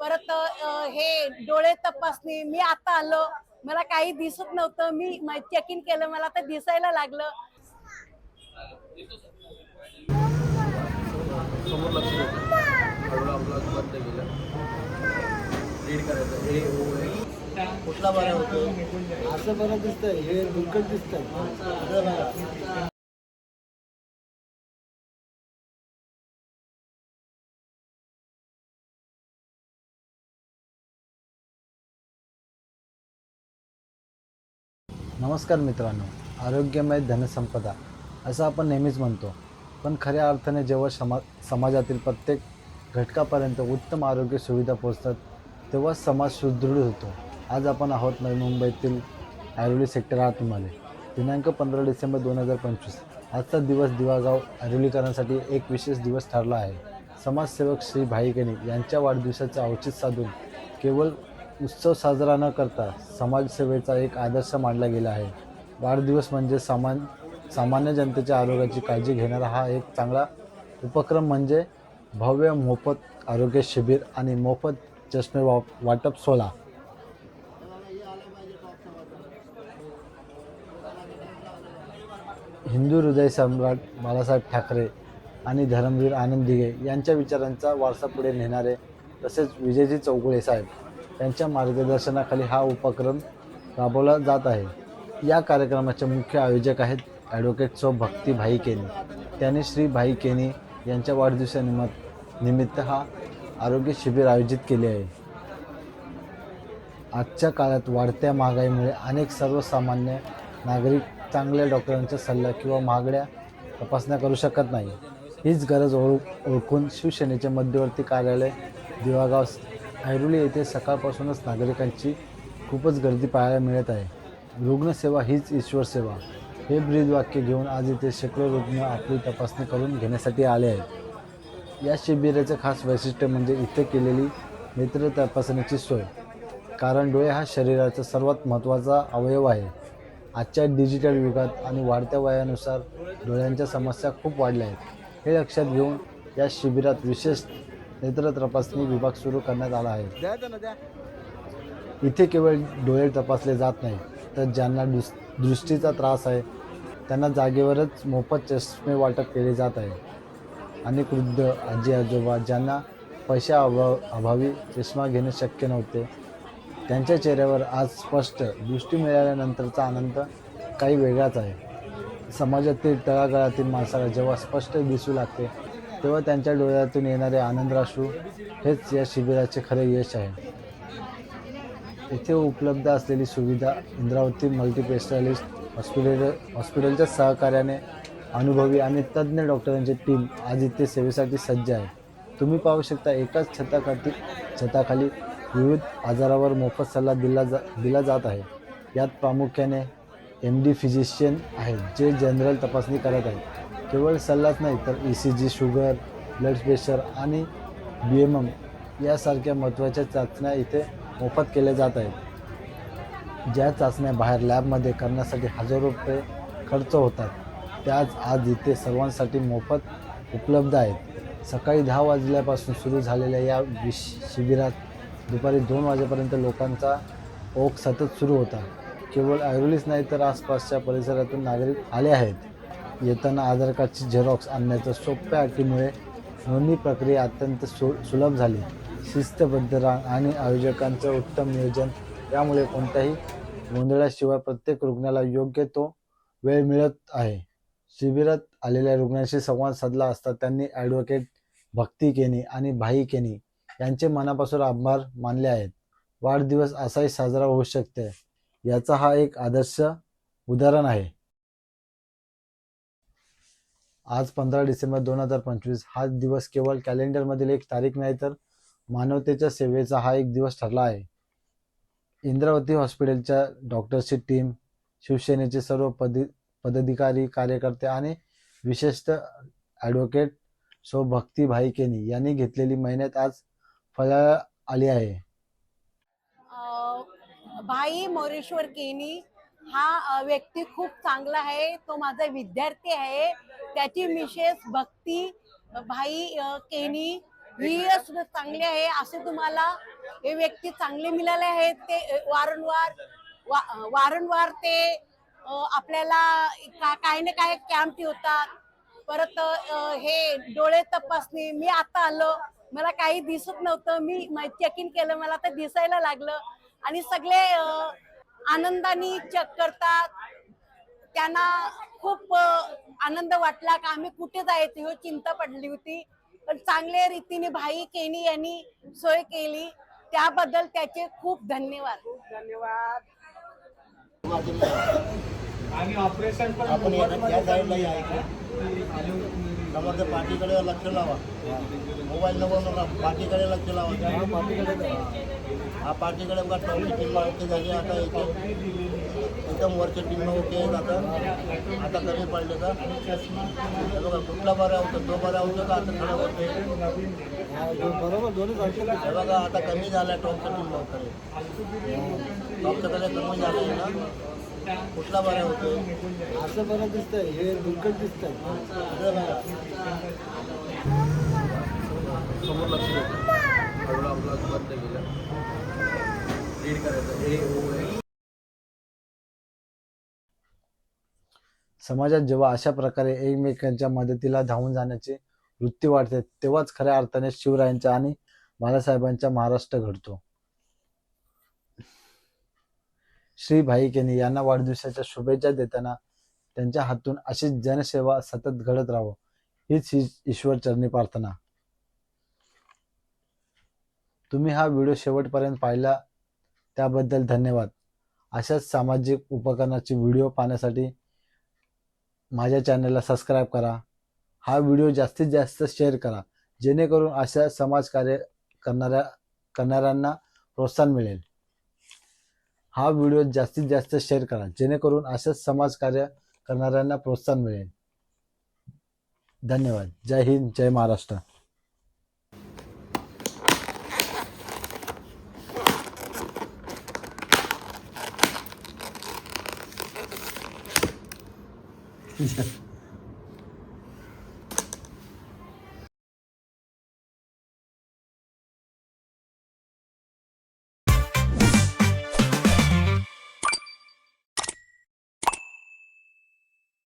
परत हे डोळे तपासणी मी आता आलो. मला काही दिसत नव्हतं. मी चेकिंग केलं. मला आता दिसायला लागलं. समोर लक्ष रीड करायचं. हे हो, कुठला बरा होतो? असं बरं दिसतंय. हे दुर्गट दिसतंय. नमस्कार मित्रांनो आरोग्यमय धनसंपदा असं आपण नेहमीच म्हणतो. पण खऱ्या अर्थाने जेव्हा समा समाजातील प्रत्येक घटकापर्यंत उत्तम आरोग्य सुविधा पोहोचतात तेव्हा समाज सुदृढ होतो. आज आपण आहोत नवी मुंबईतील ऐरोली सेक्टर आतमध्ये. दिनांक पंधरा डिसेंबर दोन हजार पंचवीस. आजचा दिवस दिवागाव ऐरोलीकरांसाठी एक विशेष दिवस ठरला आहे. समाजसेवक श्री भाईकेनी यांच्या वाढदिवसाचे औचित्य साधून केवळ उत्सव साजरा न करता समाजसेवेचा एक आदर्श मानला गेला आहे. वाढदिवस म्हणजे सामान सामान्य जनतेच्या आरोग्याची काळजी घेणारा हा एक चांगला उपक्रम म्हणजे भव्य मोफत आरोग्य शिबिर आणि मोफत चष्मे वा वाटप सोहळा. हिंदू हृदय सम्राट बाळासाहेब ठाकरे आणि धर्मवीर आनंद दिघे यांच्या विचारांचा वारसा पुढे नेणारे तसेच विजयजी चौगुळे साहेब. यांच्या मार्गदर्शनाखाली हा उपक्रम राबवला जात आहे. या कार्यक्रमाचे मुख्य आयोजक आहेत ॲडव्होकेट सौ भक्ती भाई केनी त्यांनी श्री भाई केनी यांच्या वाढदिवसानिमित्त निमित्त हा आरोग्य शिबिर आयोजित केले आहे. आजच्या काळात वाढत्या महागाईमुळे अनेक सर्वसामान्य नागरिक चांगल्या डॉक्टरांचा सल्ला किंवा महागड्या तपासण्या करू शकत नाही. हीच गरज ओळख ओळखून शिवसेनेचे मध्यवर्ती कार्यालय दिवागाव ऐरोली येथे सकाळपासूनच नागरिकांची खूपच गर्दी पाहायला मिळत आहे. रुग्णसेवा हीच ईश्वर सेवा. हे ब्रीदवाक्य घेऊन आज इथे शेकडो रुग्ण आपली तपासणी करून घेण्यासाठी आले आहेत. या शिबिराचं खास वैशिष्ट्य म्हणजे इथे केलेली नेत्र तपासणीची सोय. कारण डोळे हा शरीराचा सर्वात महत्त्वाचा अवयव आहे. आजच्या डिजिटल युगात आणि वाढत्या वयानुसार डोळ्यांच्या समस्या खूप वाढल्या आहेत. हे लक्षात घेऊन या शिबिरात विशेष नेत्र तपासणी विभाग सुरू करण्यात आला आहे. इथे केवळ डोळे तपासले जात नाही तर ज्यांना दुस दृष्टीचा त्रास आहे त्यांना जागेवरच मोफत चष्मे वाटप केले जात आहे. अनेक वृद्ध आजी आजोबा ज्यांना पैशा अभाव अभावी चष्मा घेणे शक्य नव्हते त्यांच्या चेहऱ्यावर आज स्पष्ट दृष्टी मिळाल्यानंतरचा आनंद काही वेगळाच आहे. समाजातील तळागाळातील माणसाला जेव्हा स्पष्ट दिसू लागते तेव्हा त्यांच्या डोळ्यातून येणारे आनंदराशू हेच या शिबिराचे खरे यश आहे. येथे उपलब्ध असलेली सुविधा इंद्रावती मल्टीपेस्टॅलिस्ट हॉस्पिटल हॉस्पिटलच्या सहकार्याने अनुभवी आणि तज्ज्ञ डॉक्टरांची टीम आज इथे सेवेसाठी सज्ज आहे. तुम्ही पाहू शकता एकाच छताखाली छताखाली विविध आजारावर मोफत सल्ला दिला जा दिला जात आहे. यात प्रामुख्याने एम डी फिजिशियन आहेत जे जनरल तपासणी करत आहेत. केवळ सल्लाच नाही तर E C G sugar blood pressure आणि बी एम एम यासारख्या महत्त्वाच्या चाचण्या इथे मोफत केल्या जात आहेत. ज्या चाचण्या बाहेर लॅबमध्ये करण्यासाठी हजारो रुपये खर्च होतात त्याच आज इथे सर्वांसाठी मोफत उपलब्ध आहेत. सकाळी दहा वाजल्यापासून सुरू झालेल्या या विश शिबिरात दुपारी दोन वाजेपर्यंत लोकांचा ओघ सतत सुरू होता. केवळ ऐरोलीच नाही तर आसपासच्या परिसरातून नागरिक आले आहेत. येताना आधार कार्डची झेरॉक्स आणण्याच्या सोप्या अटीमुळे नोंदणी प्रक्रिया अत्यंत सु सुलभ झाली. शिस्तबद्ध रांग आणि आयोजकांचं उत्तम नियोजन यामुळे कोणत्याही गोंधळाशिवाय प्रत्येक रुग्णाला योग्य तो वेळ मिळत आहे. शिबिरात आलेल्या रुग्णांशी संवाद साधला असता त्यांनी ॲडव्होकेट भक्ती केनी आणि भाई केनी यांचे मनापासून आभार मानले आहेत. वाढदिवस असाही साजरा होऊ शकते याचा हा एक आदर्श उदाहरण आहे. आज पंधरा डिसेंबर दोन हजार पंचवीस हा दिवस केवळ कॅलेंडरमधील एक तारीख नाही तर मानवतेच्या सेवेचा हा एक दिवस ठरला आहे. इंद्रावती हॉस्पिटलच्या डॉक्टर्सची टीम शिवसेनेचे सर्व पदी पदाधिकारी कार्यकर्ते आणि विशेषतः ॲडव्होकेट सो भक्तीभाई केनी यांनी घेतलेली मेहनत आज फळा आली आहे. भाई मोरेश्वर केनी हा व्यक्ती खूप चांगला आहे. तो माझा विद्यार्थी आहे. त्याची मिशेस भक्ती भाई केनी ही सुद्धा चांगली आहे. असे तुम्हाला हे व्यक्ती चांगले मिळाले आहेत. ते वारंवार वा- वारंवार ते आपल्याला का- काही ना काही कॅम्प ठेवतात. परत हे डोळे तपासणी. मी आता आलो. मला काही दिसत नव्हतं. मी चेक इन केलं. मला तर दिसायला लागलं. आणि सगळे आनंदाने चेक करतात. त्यांना खूप आनंद वाटला का आम्ही कुठे जायचं ह्यो चिंता पडली होती. पण चांगल्या रीतीने भाई केनी यांनी सोय केली. त्याबद्दल त्याचे खूप धन्यवाद. आणि ऑपरेशन पण आपण या साईडला या इकडे. समोरच्या पाठीकडे लक्ष लावा. मोबाईल नका पाठीकडे लक्ष लावा. हा पाठीकडे बघा टॉपची टीम ओके झाली आता इथे एकदम वरच्या टीम ओके आता आता कमी पडले का बघा कुठला बरा होता तो बरा होतो का आता खडा होतोय? बरोबर दोन्ही हे बघा आता कमी झाला टॉपचा टीमकडे टॉपचा कडे कमी झाला ना. कुठला बरा होतोय असं बरं दिसतंय हे दुर्गट दिसतंय. समोर लक्ष द्यायचं हळूहळू आपलं बंद केलं रीड करायचं ए ओ ए समाजात जेव्हा अशा प्रकारे एकमेकांच्या मदतीला धावून जाण्याची वृत्ती वाढते तेव्हाच खऱ्या अर्थाने शिवरायांच्या आणि बाळासाहेबांचा महाराष्ट्र घडतो. श्री भाईकेने यांना वाढदिवसाच्या शुभेच्छा देताना त्यांच्या हातून अशीच जनसेवा सतत घडत राहावं हीच ही ईश्वर चरणी प्रार्थना. तुम्ही हा व्हिडिओ शेवटपर्यंत पाहिला त्याबद्दल धन्यवाद. अशाच सामाजिक उपकरणाचे व्हिडिओ पाहण्यासाठी माझ्या चॅनलला सबस्क्राईब करा. हा व्हिडिओ जास्तीत जास्त शेअर करा. जेणेकरून अशा समाजकार्य करणाऱ्या करणाऱ्यांना प्रोत्साहन मिळेल. हा व्हिडिओ जास्तीत जास्त शेअर करा. जेणेकरून अशाच समाजकार्य करणाऱ्यांना प्रोत्साहन मिळेल. धन्यवाद. जय हिंद जय महाराष्ट्र.